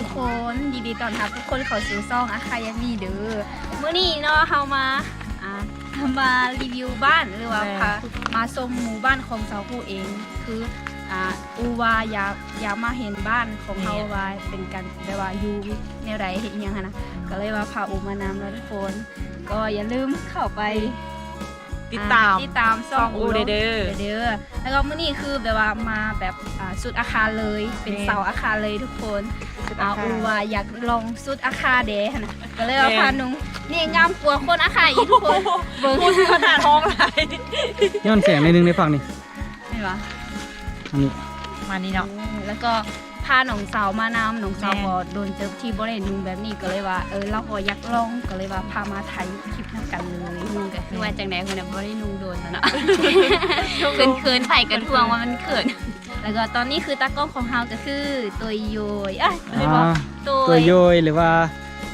ทุกคนยินดีต้อนรับทุกคนเข้าสู่ซ่องอาคายามีเด้อเมื่อนี้เนาะเฮามาอ่ามารีวิวบ้านหรือว่าแม่พามาชมหมู่บ้านของสาวผู้เอง คืออ่าอูวาอยากอยากมาเห็นบ้านของเฮาว่าเป็นกันแบบว่าอยู่แนวใดเห็นยังหั้นนะก็เลยว่าพาอูมานำแล้วทุกคน ก็อย่าลืมเข้าไป ติดตามอ่ติดตามซ่องซ่องอูเด้อเด้อแล้วก็มื้อนี้คือแบบว่ามาแบบอ่าสุดอาคารเลยเป็นแม่เสาอาคารเลยทุกคนสุดอาอาคารอูว่าอยากลองสุดอาคาเดะนะก็เลยว่าแม่พานุงนี่งามกว่าคนอาคาอีกทุกคนเบิ่งพูดขนาดท้องไหลย้อนแสงในนึงในฝั่งนี่เห็นปะอันนี้มานี่เนาะแล้วก็ พาหนองสาวมานำหนองสาวแม่ก็โดนเจอที่บ่ได้นุงแบบนี้ก็เลยว่าเออเราก็อยากลองก็เลยว่าพามาถ่ายคลิปนำกันเลยนุงก็คือว่าจังไดคนน่ะบ่ได้นุงโดนแล้วเนาะเขินเขินๆไผ่กันทวงว่ามันเขินแล้วก็ตอนนี้คือตากล้องของเฮาก็คือตัวโยยเอ้ยไม่บอกอ่าตัวตัวโยยหรือว่า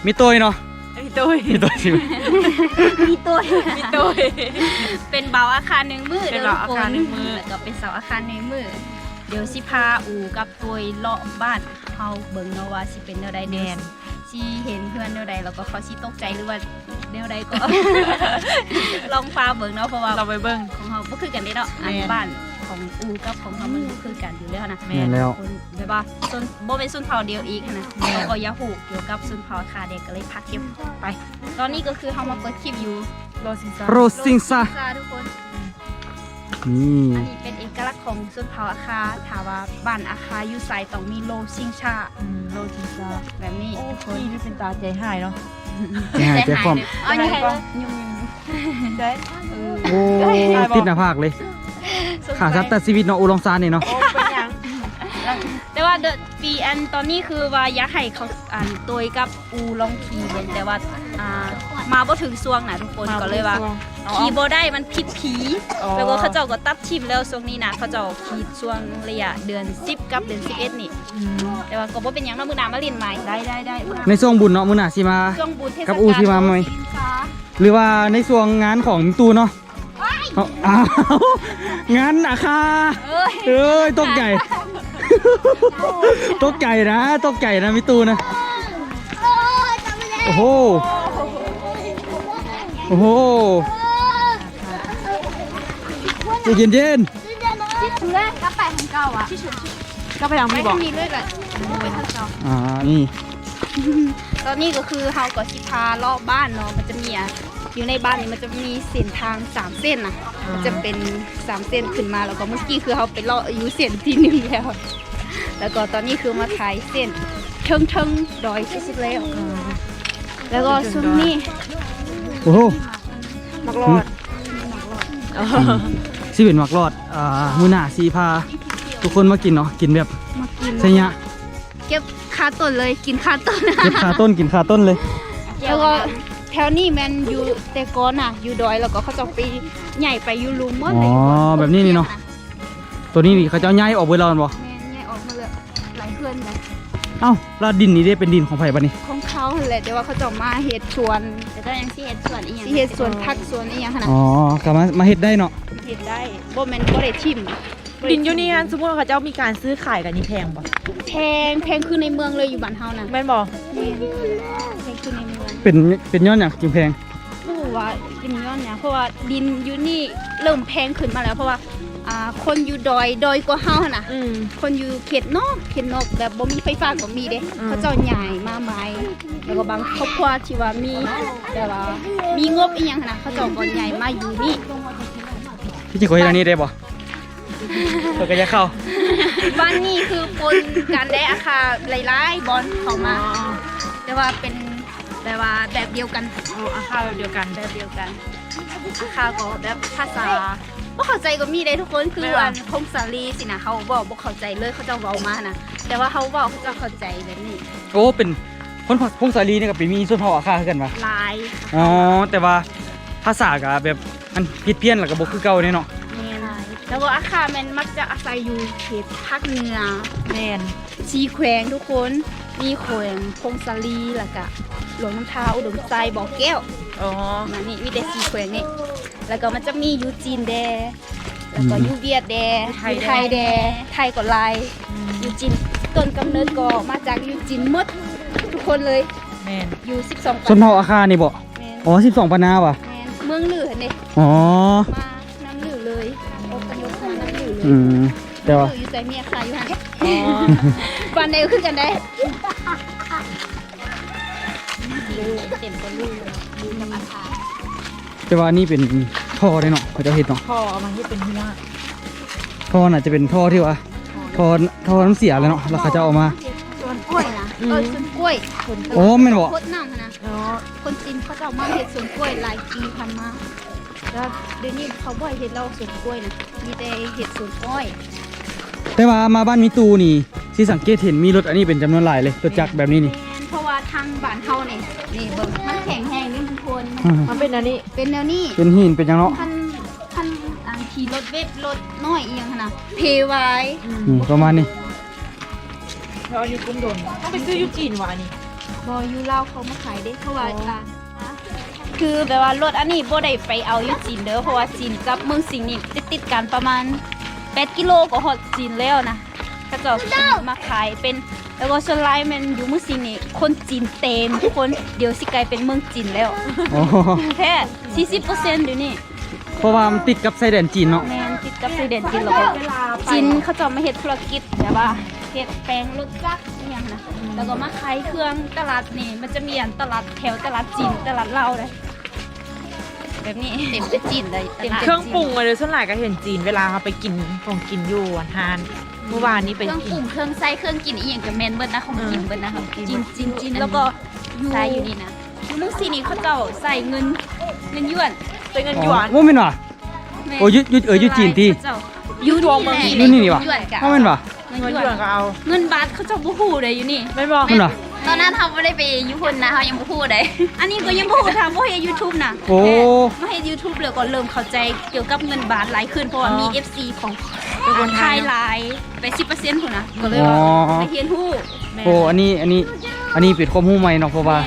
มีตัวเนาะไอ้ตุ้ยมีตัวสิมีตัวมีตุ้ยเป็นเบาอาคารหนึ่งมือเป็นเด้อเบาทุกอาคารหนึ่งมื้อแล้วก็เป็นเสาอาคารหนึ่งมือ เดี๋ยวสิพาอูกับตัวเลาะบ้านเฮาเบิ่งเนาะว่าสิเป็นแนวใดแมเดี๋ยนวสิเห็นเพื่อนแนวใดแล้วก็เขาสิตกใจหรือว่าแนวใดก็ ลองฟ้าเบิ่งเนาะเพราะว่าเราไปเบิ้งของเฮาบ่คือกันเด้เนาะอันแม่นบ้านของอูกับของเฮามันบ่คือกันอยู่แล้วนะแม่แม่นแล้วคนแบบว่าส่วนบ่เป็นส่วนเผาเดียวอีกนะแม่นแล้วก็อยาหูเกี่ยวกับส่วนเผาคาเด็กก็เลยพาคลิปไป ตอนนี้ก็คือเฮามาเปิดคลิปอยู่โรซินซ่าโรซิงซาจ้าทุกคน นี่อันนี้เป็นเอกลักษณ์ของส่วนเผาอาคาถามว่าบ้านอาคาอยู่ไซต้องมีโลซิงชาอืมโรซินซ่าแบบนี้โอ้ทุกคนพี่นี่เป็นตาใจหายเนาะใจหายใจคว่อ๋อยังไงใจหายยุ่งใช่ๆเออำโอ้ติดหน้าผากเลย ขาดซับแต่ชีวิตเนาะอูลองซานนี่เนาะ โอ้เป็นหยังแต่ว่าเดอะ ปีอันตอนนี้คือว่าอยากให้เขาอ่านตัวกับอูลองขี่เบิ่งแต่ว่าอ่ามาบ่ถึงช่วงน่ะทุกคนก็เลยว่าอ๋อขี่บ่ได้มันผิดผีอ๋อ แล้วก็เขาเจ้าก็ตัดทิมแล้วช่วงนี้นะเขาเจ้าขี่ช่วงระยะเดือน 10 กับเดือน11นี่อืมแต่ว่าก็บ่เป็นหยังเนาะมื้อหน้ามาเรียนใหม่ได้ได้ได้มื้อหน้าในช่วงบุญเนาะมื้อหน้าสิมา ช่วงบุญเทศกาลกับอูที่มาใหม่ หรือว่าในช่วงงานของมิตูเนาะเอาอ้าวงานอาคาเอ้ย เอ้ยตกใจ ตกใจนะตกใจนะมิตูนะ โอ้โห โอ้โหใจเย็นเย็นที่ชุเลยกาแฟของเก่าอะที่ชุก็ไปทางไม่พี่บอกมีเลยแหละไปทางเก่าๆอ่านี่ตอนนี้ก็คือเฮาก็สิพารอบบ้านเนาะมันจะมีอะอยู่ในบ้านนี่มันจะมีเส้นทางสามเส้นนะมันจะเป็นสามเส้นขึ้นมาแล้วก็เมื่อกี้คือเฮาไปเลาะอยู่เส้นที่หนึ่งแล้ว แล้วก็ตอนนี้คือมาถ่ายเส้นเทิงเทิงๆดอยที่สุดแล้วแล้วก็ซุมนี่โอ้โหมักรอดสิเป็นหมักรอดอ่ามือหน้าสีพา ทุกคนมากินเนาะกินแบบมากินใช่ยะเก็บคาต้นเลยกินคาต้นเก็บขาต้นกินขาต้นเลย แล้วก็แถวนี้แมนอยู่แต่ก่อนอะอยู่ดอยแล้วก็เขาจะไปใหญ่ไปอยู่ลุมเมื่ออ๋อแบบนี้นี่เนาะตัวนี้นี่เขาจะเอาย้ายออกเวลาบ่ พื่อนเลยเอ้าแล้วดินนี่ได้เป็นดินของไผ่ปะนี่ของเขาหั่นแหละแต่ว่าเขาจะมาเฮ็ดสวนแต่ก็ยังสิเฮ็ดสวนอีหยังสิเฮ็ดสวนผักสวนอีหยังขนาดอ๋อกลับมามาเฮ็ดได้เนาะเฮ็ดได้บ่แม่นบ่ได้ทิ่มดินอยู่นี่ฮันสมมติว่าเขาเจ้ามีการซื้อขายกันนี่แพงบ่แพงแพงคือในเมืองเลยอยู่บ้านเฮานะแม่นบ่แม่นแพงคือในเมืองเป็นเป็นย้อนอย่างจริงแพงบ่รู้ว่าเป็นย้อนหยังเพราะว่าดินอยู่นี่เริ่มแพงขึ้นมาแล้วเพราะว่า อ่าคนอยู่ดอยดอยกว่าเฮาหั่นน่ะ อืม คนอยู่เขตนอกเขตนอกแบบบ่มีไฟฟ้าก็มีเด้อืม เขาเจ้าใหญ่มาใหม่แล้วก็บางครอบครัวที่ว่ามีแต่ว่ามีงบอีหยังหั้นนะเขาเจ้าก็ใหญ่มาอยู่นี่พี่จิ๋วเฮ็ดอันนี้ได้บ่ตัวก็จะเข้า บ้านนี้คือปนกันได้อาคาหลายๆบอลเข้ามา แต่ว่าเป็นแต่ว่าแบบเดียวกัน เอาอาคารแบบเดียวกัน แบบเดียวกันอาคาก็แบบภาษา บ่เข้าใจก็มีได้ทุกคนคือไม่ว่าอันพงศาลีสินะเขาบอกบ่เข้าใจเลยเขาเจะเว้ามานะแต่ว่าเขาเว้าเขาเจะเข้าใจแบบนี้โอ้เป็นคนพงศาลีนี่ก็เป็นมีส่วนเผ่าอาคาคือกันปะหลายอ๋อแต่ว่าภาษาก็แบบมันผิดเพี้ยนแล้วก็บ่คือเก่าเนี่ยเนาะแม่นแล้วก็อาคาแมันมักจะอาศัยอยู่เขตภาคเหนือแม่นชีแขวงทุกคนมีแขวงพงศาลีแล้วก็หลวงน้ำทาอุดมไซบ่อแก้วอ๋อมานี่มีแต่สีแขวงนี่ แล้วก็มันจะมีอยูจีนแดแล้วก็อืมยูเวียดแดอยู่ไทยแดไทยก็หลายอยู่จีนต้นกำเนิดก็มาจากอยู่จีนหมดทุกคนเลยแม่นอยู่12ชนเผ่าอาคานี่บ่แม่นอ๋อ12ปานาวะแม่นเมืองหลือเนี่ยอ๋อมาน้ำหลือเลยอพยพมาน้ำหลือเลยอืมแต่ว่าอยู่ใส่เมียค่ะอยู่หันอ๋อปันเดียวคือกันได้เต็มก็ลูกลูกกับอาคา แต่ว่านี่เป็นท่อได้เนาะเขาจะเฮ็ดเนาะพ่อเอามาให้เป็นที่หน้าท่อน่ะจะเป็นท่อที่ว่าท่อท่อน้ำเสียเลยเนาะแล้วเขาจะเอามา สวนกล้วยนะเออสวนกล้วยสวนกล้วยโอ้แม่นบ่โคตรน้ำนะเนาะคนจีนเขาจะเอามาเห็ดสวนกล้วยหลายปีพันมาแล้วเดี๋ยวนี้เขาบ่อยเห็ดเราสวนกล้วยนะมีแต่เห็ดสวนกล้วยแต่ว่ามาบ้านมิตูนี่ที่สังเกตเห็นมีรถอันนี้เป็นจำนวนหลายเลยรถจักรแบบนี้นี่ ทางบ้านเฮานี่นี่เบิ่งมันแข็งแห้งนี่มันทนอ่ามันเป็นอันนี้เป็นแนวนี้เป็นหินเป็นหยังเนาะท่านท่านอ่าขี่รถเวทรถน้อยอีหยังหั้นนะเพไว้อืมประมาณนี้แล้วอันนี้กุ้งโดนต้องไปซื้ออยูจีนวะอันนี้บอยูเล่าวเขามาขายได้เพราะว่าอ่าคือแบบว่ารถอันนี้บ่ได้ไปเอาอยู่จีนเด้อเพราะว่าจีนกับเมืองสิงห์นี่ติดติดๆกันประมาณ 8 กิโลก็ฮอดจีนแล้วนะก็จะมาขายเป็น แล้วก็ส่วนหลายมันอยู่เมืองสิงห์นี่คนจีนเต็มทุกคนเดี๋ยวสิกลายเป็นเมืองจีนแล้วอ๋อแค่40%เดี๋ยวนี้เพราะว่ามันติดกับชายแดนจีนเนาะแมนติดกับชายแดนจีนแล้วก็เวลาไปจีนเขาจะมาเฮ็ดธุรกิจแบบว่าเฮ็ดแปลงรถจักรอหย่างนะแล้วก็มาขายเครื่องตลาดนี่มันจะมีอันตลาดแถวตลาดจีนตลาดลาวเลยแบบนี้เต็มจะจีนเลยเต็มเครื่องปรุงมาเลยส่วนหลายก็เห็นจีนเวลาเขาไปกินของกินอยู่อาหาร เมื่อวานนี้เคไปรื่องปกิรุนงเครื่องใส่เครื่องกินอีหยังกับแมนเบิดนะของกินเบิดนะครับอืมจีนจีนจีนแล้วก็ใส่อยู่นี่นะอยู่เมุกซีนี่เขาเจ้าใส่เงินเงินหยวนเป็นเงินหยวนว่าแม่นว่ะแม่โอ้ยยุดยุดเออยุดจีนที่เขาเจ้าอยู่ทวงเมืองจีนนี่นี่นี่วะหยวนกะว่าแม่นว่ะเงินเงินหยหยววนนก็เอาเงินบาทเขาเจ้าบ่ฮู้เลยอยู่นี่ไม่บอกแม่นว่ะตอนนั้นเขาไม่ได้ไปยุคนนะเขายังไม่พูดเลยอันนี้ก็ยังพูดทำว่าเฮยูทูบนะโอ้ไม่ให้ยูทูบเลยก็เริ่มเข้าใจเกี่ยวกับเงินบาทหลายขึ้นเพราะว่ามี FC ของ คนไทยหลายไปสิบเปอร์เซ็นต์คนนะก็เลยว่าไปเฮียนฮู้โอ้อันนี้อันนี้อันนี้เป็นความรู้ใหม่เนาะเพราะว่า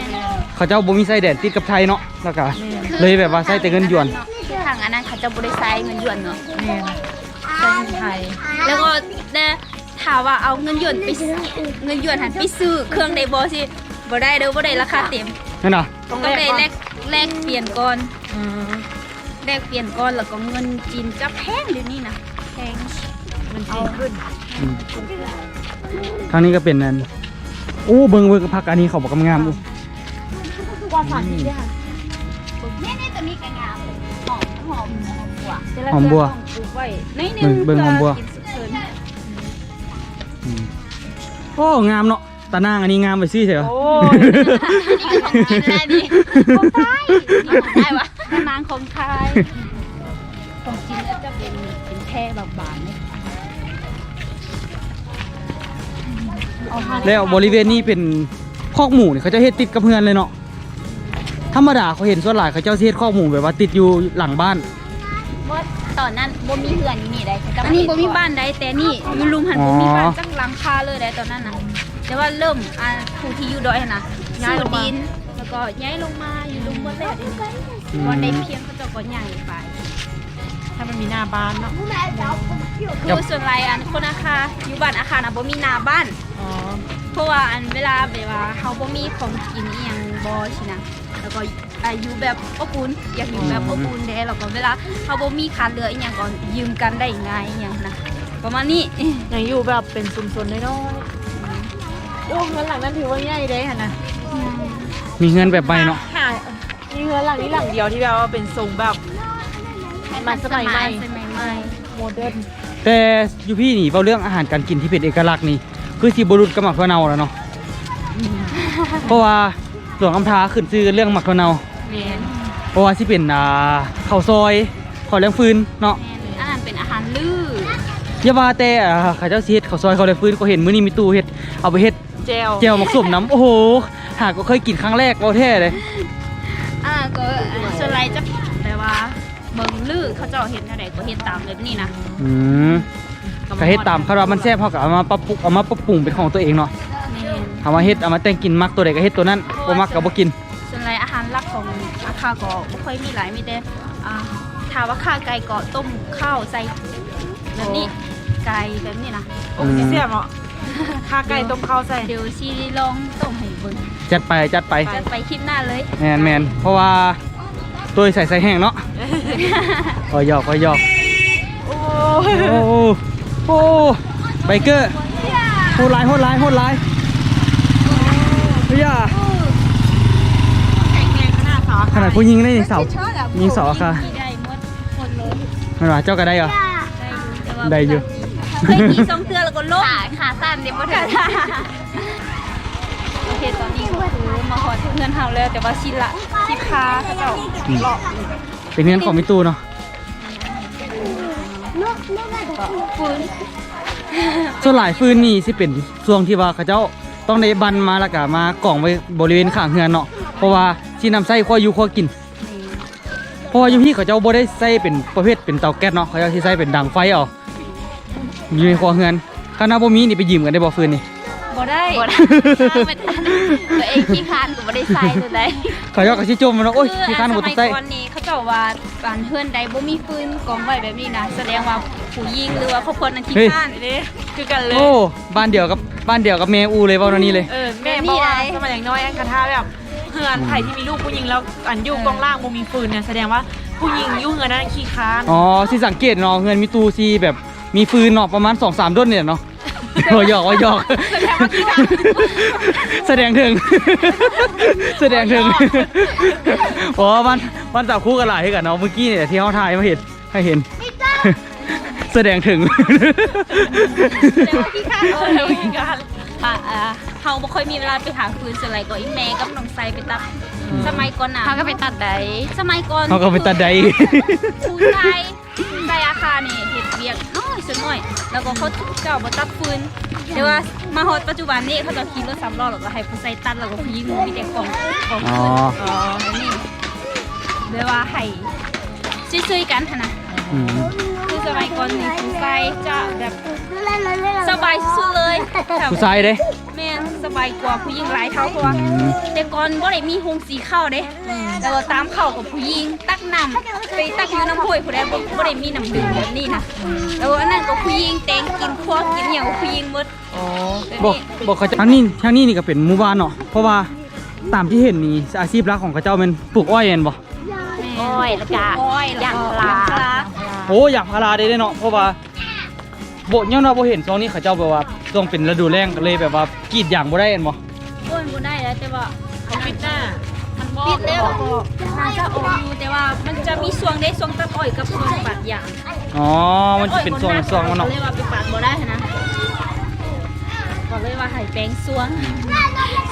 เขาเจ้าบ่มีชายแดนติดกับไทยเนาะแล้วก็เลยแบบว่าใช้แต่เงินหยวนคือทางอันนั้นเขาจะบริษัทเงินหยวนเนาะแม่นใช่เงินไทย แล้วก็ได้ถามว่าเอาเงินหยวนไปซื้อเงินหยวนหันไปซื้อเครื่องในบอสิบ่ได้เด้อบ่ได้ราคาเต็มนั่นน่ะต้องได้แลกแลกเปลี่ยนก่อนอืมแลกเปลี่ยนก่อนแล้วก็เงินจีนจะแพงเดี๋ยวนี้นะแพง มันจีนขึ้นอืมทางนี้ก็เป็นนั่นโอ้เบิ่งเบิ่งผักอันนี้เขาบอกกำงามอู้ว่าสารที่ได้ค่ะนี่นี่ตัวนี้ก็งามหอมหอมหอมบัวหอมบัวปลูกไว้ในหนึเบิ่งงเบิ่งหอมบัวกินสุกเชิญอืมโอ้งามเนาะตานางอันนี้งามไปซี่ใช่ปะโอ้กินได้ดิของไทยนี่ของได้วะนางของไทยของจีนก็จะเป็นเป็นแพร่บางๆนี่เอา แล้วบริเวณนี้เป็นคอกหมูนี่เขาจะเฮ็ดติดกับเพื่อนเลยเนาะธรรมดาเขาเห็นส่วนหลายเขาเจ้าสิเฮ็ดคอกหมูแบบว่าติดอยู่หลังบ้านว่าตอนนั้นบ่มีเหือนอยู่นี่ได้อันนี้บ่มีบ้านใดแต่นี่อยู่ลุมหันบ่มีบ้านจักหลังคาเลยได้ตอนนั้นน่ะแต่ว่าเริ่มอ่าผู้ที่อยู่ดอยหั่นน่ะซื้อดินแล้วก็ย้ายลงมาอยู่ลุมหมดแล้วเดี๋ยวนี้อืมวันได้เพียงเขาเจะก็ใหญ่ไป ถ้ามันมีหน้าบ้านเนาะคือส่วนไรอันคนอาคาอยู่บ้านอาคารนะบ่มีหนาบ้าน อ๋อ เพราะว่าอันเวลาแบบว่าเฮาบ่มีของกินอีหยังบ่สินะแล้วก็อายุแบบอบอุ่นอยากอยู่แบบอบอุ่นแด้แล้วก็เวลาเฮาบ่มีขาดเหลืออีหยังก็ยืมกันได้ง่ายอีหยังนะประมาณนี้ยังอยู่แบบเป็นชุมชนน้อยๆโอ้เงินหลังนั้นถือว่าใหญ่เด้ค่ะนะมีเงินแบบใบเนาะหมีเงินหลังนี้หลังเดียวที่แบบว่าเป็นทรงแบบ มันสมัยใหม่สมัยใหม่โมเดิร์นแต่อยู่พี่นี่เว้าเรื่องอาหารการกินที่เป็นเอกลักษณ์นี่คือสิบ่รุดกับหมักถั่วเน่าแล้วเนาะเพราะว่าหลวงอำพาขึ้นชื่อเรื่องหมักถั่วเน่าแม่นเพราะว่าสิเป็นอ่าข้าวซอยข้าวเลี้ยงฟืนเนาะแม่นอันนั้นเป็นอาหารลืออย่าว่าแต่อ่าข้าเจ้าสิเฮ็ดข้าวซอยข้าวเลี้ยงฟืนก็เห็นมื้อนี้มีตู้เฮ็ดเอาไปเฮ็ดเจลแจ่วหมักส้มน้ำโอ้โหหากก็เคยกินครั้งแรกเอาแท้เลยอ่าก็อันส่วนไรจะแบบว่า เบิ่งลือเขาเจ้าเฮ็ดแนวใดก็เฮ็ดตามแบบนี้นะอืมก็เฮ็ดตามคาดว่ามันแซ่บเฮาก็เอามาปรับปรุงเอามาปรับปรุงเป็นของตัวเองเนาะแม่นเอามาเฮ็ดเอามาแต่งกินมักตัวใดก็เฮ็ดตัวนั้นบ่มักก็บ่กิน ส่วนไรอาหารหลักของอาคาก็บ่ค่อยมีหลายมีแต่อ่าถามว่าข้าไก่ก็ต้มข้าวใส่แบบนี้ไก่แบบนี้นะโอ้ยเสียบเหรอข้าไก่ต้มข้าวใส่เดี๋ยวชีลองต้มให้เบิ่งจัดไปจัดไปจะไปคลิปหน้าเลย แมนแมนเพราะว่า ตัวใส่ใส่แห้งเนาะคอยหยอกคอยหยอกโอ้โอ้โหโอ้ไบเกอร์โหดร้ายโหดร้ายโหดร้ายเฮ้ยอะแข็งแรงขนาดสาวขนาดผู้ยิงได้เสายิงเสาอะค่ะได้หมดหมดเลยมันว่าเจ้าก็ได้เหรอ ได้อยู่เคยขี่สองเทือแล้วก็ล้มขาขาสั้นเดี๋ยวมาถึงโอ เคตอนนี้ก็คือมาหอดเงินเฮาแล้วแต่ว่าชิละชิพาเขาเจ้าอืมเป็นเงินของมิตูเนาะฟื้นส่วนหลายฟืนนี่สิเป็นช่วงที่ว่าเขาเจ้าต้องได้บันมาแล้วก็มากล่องไว้บริเวณข้างเฮือนเนาะเพราะว่าสินำไส้ข้ออยู่ข้อกินเพราะว่าอยู่พี่เขาเจ้าบ่ได้ใส่เป็นประเภทเป็นเตาแก๊สเนาะเขาเจ้าสิใส่เป็นดังไฟเอาอยู่ในครัวเฮือนคณะบ่มีนี่ไปยืมกันได้บ่ฟืนนี่ บ่ได้บ่ได้ไม่ทันตัวเองขี้คร้านก็บ่ได้ใส่ตัวใดเขาเจ้าก็สิจมมันเนาะโอ้ยที่คันบ่สต้มัอยงใส่ก่อนนี้เขาเจ้าว่าบ้านเฮือนใดบ่มีฟืนกองไว้แบบนี้นะแสดงว่าผู้หญิงหรือว่าครอบครัวนั้นขี้คร้านเด้คือกันเลยโอ้บ้านเดียวกับบ้านเดียวกับแม่อูเลยเว้าเนาะนี่เลยเออแม่บอกว่าสมัยอย่างน้อยอันกระทาแบบเฮือนไผ่ที่มีลูกผู้หญิงแล้วอันอยู่กองล่างบ่มีฟืนเนี่ยแสดงว่าผู้หญิงอยู่เฮือนนั้นขี้ค้านอ๋อสิสังเกตเนาะเฮือนมีตู้ซีแบบมีฟืนเนาะประมาณ2-3ด้นเนี่ยเนาะ โอ้ยหยอกโอ้ยหยอกแสดงถึง แสดงถึงโอ้มันมันจับคู่กันหลายให้กันเนาะเมื่อกี้เนี่ยที่เขาถ่ายมาเห็นให้เห็น แสดงถึงขี้คร้านเอเอออขี้ค้านอ่าอ่าเฮาบ่ค่อยมีเวลาไปหาฟืนส่วนใหญ่ก็อีแม่กับน้องไซไปตัดอืมสมัยก่อนน่ะเขาก็ไปตัดใดสมัยก่อนเขาก็ไปตัดใดผู้ชายผู้ชายอาคารนี่เฮ็ดเวียกน้อยสุดน้อย แล้วก็เขาเจ้าบ่ตัดฟืนแต่ว่ามาฮอดปัจจุบันนี้เขาจะขี่รถสามล้อแล้วก็ให้ผู้ชายตัดแล้วก็ผู้หญิงมีแต่ของของอ๋อ ฟืนอ๋อแล้วนี่เรียกว่าให้ช่วยๆกันหั่นนะอืมคือส มัยก่อนนี่ผู้ชายจะแบบสบายสุดเลยแบบผู้ชายเด้แม่นสบายกว่าผู้หญิงหลายเท่าเพราะว่าอืมแต่ก่อนบ่ได้มีโฮงสีข้าวเด้แล้วก็ตามเข้ากับผู้หญิงตักน้ำไปตักอยู่น้ำพุยผู้ใดบ่บ่ได้มีน้ำดื่มแบบนี้นะแล้วอันนั้นก็ผู้หญิงแต่งกินครัวกินหยังก็ผู้หญิงหมดอ๋อแบบบอกนี้บอกเขาจะทางนี้ทางนี้นี่ก็เป็นหมู่บ้านเนาะเพราะว่าตามที่เห็นนี่อาชีพหลักของเขาเจ้าเป็นปลูกอ้อยเห็นบ่อ้อยแล้วก็อ้อยแล้วยางก็พา รายางพาราโอ้อยากพาราได้เนาะเพราะว่าโบเนี่ยเนาะบ่เห็นช่วงนี้เขาเจ้าแบบว่าต้องเป็นฤดูแล้งก็เลยแบบว่ากรีดยางบ่ได้เห็นบ่โอ้ยบ่ได้แล้วแต่ว่าเขาปิดหน้ามันบอปิกดแล้วก็น่าจะออกอยู่แต่ว่ามันจะมีช่วงได้ช่วงตัดอ้อยกับช่วงปาดยางอ๋อมันจะเป็นช่วงช่วงมันเนาะก็เลยว่าไปปาดบ่ได้นะก็เลยว่าให้แปลงช่วง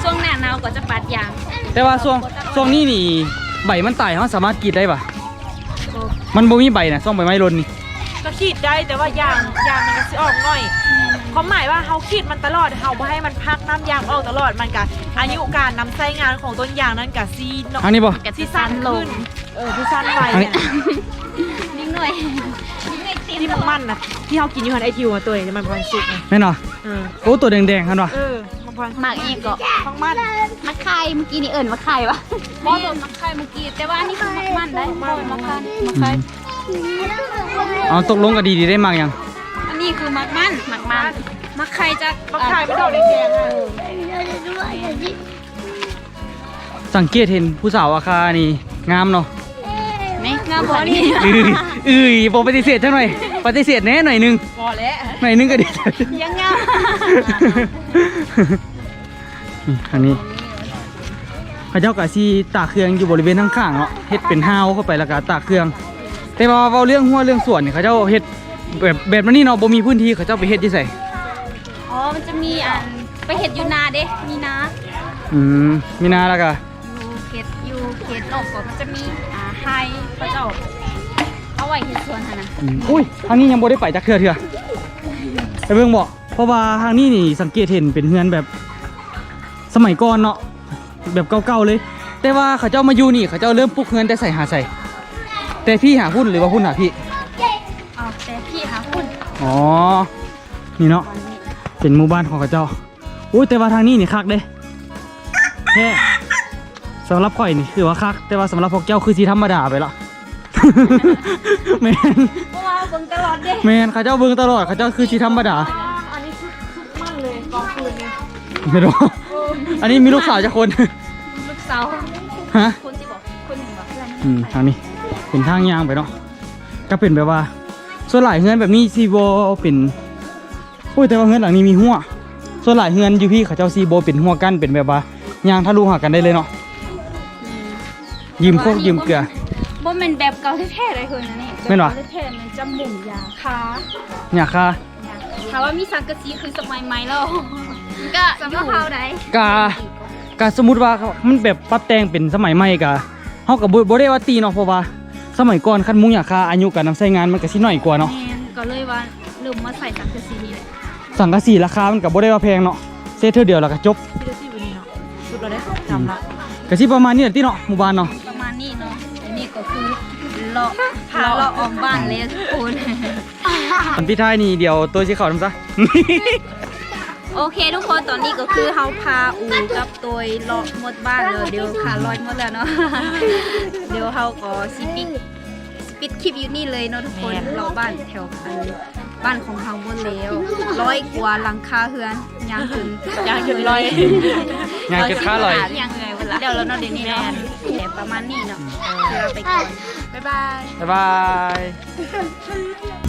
ช่วงหน้าหนาวก็จะปาดยาง แต่ว่าช่วงช่วงนี้นี่ใบมันตายเขาสามารถกรีดได้ปะ มันบ่มีใบนะช่วงใบไม้หล่นนี่ก็ขีดได้แต่ว่ายางยางมันก็สิออกหน่อยความหมายว่าเฮาขีดมันตลอดเฮาบ่ให้มันพักน้ำยางออกตลอดมันก็อายุการนำไส้งานของต้นยางนั้นก็ซีเนาะอันนี้บ่กับซีที่สั้สั้นนลขึ้งนเออซีสั้นไวอันนี้เนี่ยนิดหน่อยนิดหน่อยเต็มที่มันมันน่ะที่เฮากินอยู่หันไอทิวอะตัวนี้มันพอนสุกไงแม่นเนาะเออโอ้ตัวแดงๆครับเนาะเออมันพอน หมากอีกก็ท้องมันมะไข่เมื่อกี้นี่เอิ่นมะไข่ปะบอสมักไข่เมื่อกี้แต่ว่าอันนี้คือมักมันได้มักมักมันมักไข่เอาตกลงก็ดีๆได้มากยัง อันนี้คือมักมันมักมันมักไข่จากมันขายไม่ดอกแดงๆอะสังเกตเห็นผู้สาวอาคานี่งามเนาะไหม งามบ่นี่อืออือบ่ปฏิเสธจังหน่อยปฏิเสธแหน่หน่อยหนึงพอแล้วหน่อยหนึงก็ดีใจยังงามนี่ทางนี้เขาเจ้าก็สิตากเครื่องอยู่บริเวณข้างๆเนาะเฮ็ดเป็นฮาวเข้าไปแล้วก็ตากเครื่อง แต่ว่าเว้าเรื่องหัวเรื่องสวนนี่เขาเจ้าเฮ็ดแบบแบบนี้เนาะบ่มีพื้นที่เขาเจ้าไปเฮ็ดที่ไสอ๋อ มันจะมีอันไปเห็ดอยู่นาเด้มีนา อืม มีนาแล้วก็อยู่เขตอยู่เขตนอกก็มันจะมีอ่าไฮ เขาเจ้าเอาไว้เห็ดสวนหั่นน่ะอืมอุ้ยทางนี้ยังบ่ได้ไปจักเทื่อเทื่อไปเบิ่งบ่เพราะว่าทางนี้นี่สังเกตเห็นเป็นเฮือนแบบสมัยก่อนเนาะแบบเก่าๆเลย แต่ว่าเขาเจ้ามาอยู่นี่ เขาเจ้าเริ่มปลูกเฮือนแต่ใส่หาใส่ แต่พี่หาหุ้นหรือว่าหุ้นหาพี่เอาแต่พี่หาหุ้นอ๋อนี่เนาะวันนี้เป็นหมู่บ้านของเขาเจ้าอุ้ยแต่ว่าทางนี้นี่คักเด้แค่ สำหรับข่อยนี่คือว่าคัก แต่ว่าสำหรับพวกเจ้าคือสีธรรมดาไปละ แมนเพราะว่าเบิ่งตลอดเด้แมนเขาเจ้าเบิ่งตลอดเขาเจ้าคือชีธรรมดาอันนี้ชุดชุดมั่นเลยกองฟืนนี่ไม่รู้อันนี้มีลูกสาวจะคน ลูกสาวฮะคนที่บอกคนหนึ่งบอกอืมทางนี้เป็นทางยางไปเนาะก็เป็นแบบว่า ส่วนหลายเฮือนแบบนี้ซีโบเป็นโอ้ยแต่ว่าเฮือนหลังนี้มีหัวส่วนหลายเฮือนอยู่พี่เขาเจ้าซีโบเป็นหัวกันเป็นแบบว่ายางทะลุหากันได้เลยเนาะ ยืมโคกยืมเกลือบ่แม่นแบบเก่าแท้ๆเลยคือนะนี่แม่นวะ แบบเก่าแท้ๆมันจะหมุนยาคาเนี่ยค่ะถามว่ามีสังกะสีคือสมัยใหม่แล้วก็สำหรับเฮาได้กากาสมมติว่ามันแบบปรับแต่งเป็นสมัยใหม่กะเฮากับบ่ได้ว่าตีเนาะเพราะว่าสมัยก่อนคันมุงอยากค่าอายุการนำใช้งานมันก็สิน้อยกว่าเนาะแม่นก็เลยว่าเริ่มมาใส่สังกะสีนี่แหละสังกะสีราคามันก็บ่ได้ว่าแพงเนาะเซตเท่าเดียวแล้วก็จบพี่ดูสิวันนี้เนาะชุดเราได้จำละก็สิประมาณนี้แหละที่เนาะหมู่บ้านเนาะประมาณนี้เนาะอันนี้ก็คือเลาะเลาะออกบ้านเลยทุกคนอันพี่ท้ายนี่เดี๋ยวตัวสิเข้านำซะ โอเคทุกคนตอนนี้ก็คือเฮาพาอูกับตัวเลาะหมดบ้านแล้วเดี๋ยวขาลอยหมดแล้วเนาะเดี๋ยวเฮาก็สิปิดสิปิดคลิปอยู่นี่เลยเนาะทุกคนเลาะบ้านแถวอันบ้านของเฮาหมดแล้วร้อยกว่าหลังคาเฮือนยางขึ้นยางหยุดลอยงานเก็บค่าลอยยังไงเว ลาเดี๋ยวเราเนาะเดี๋ยวนี้เนาะแต่ประมาณนี้เนาะเราไปก่อนบ๊ายบาย บ๊ายบาย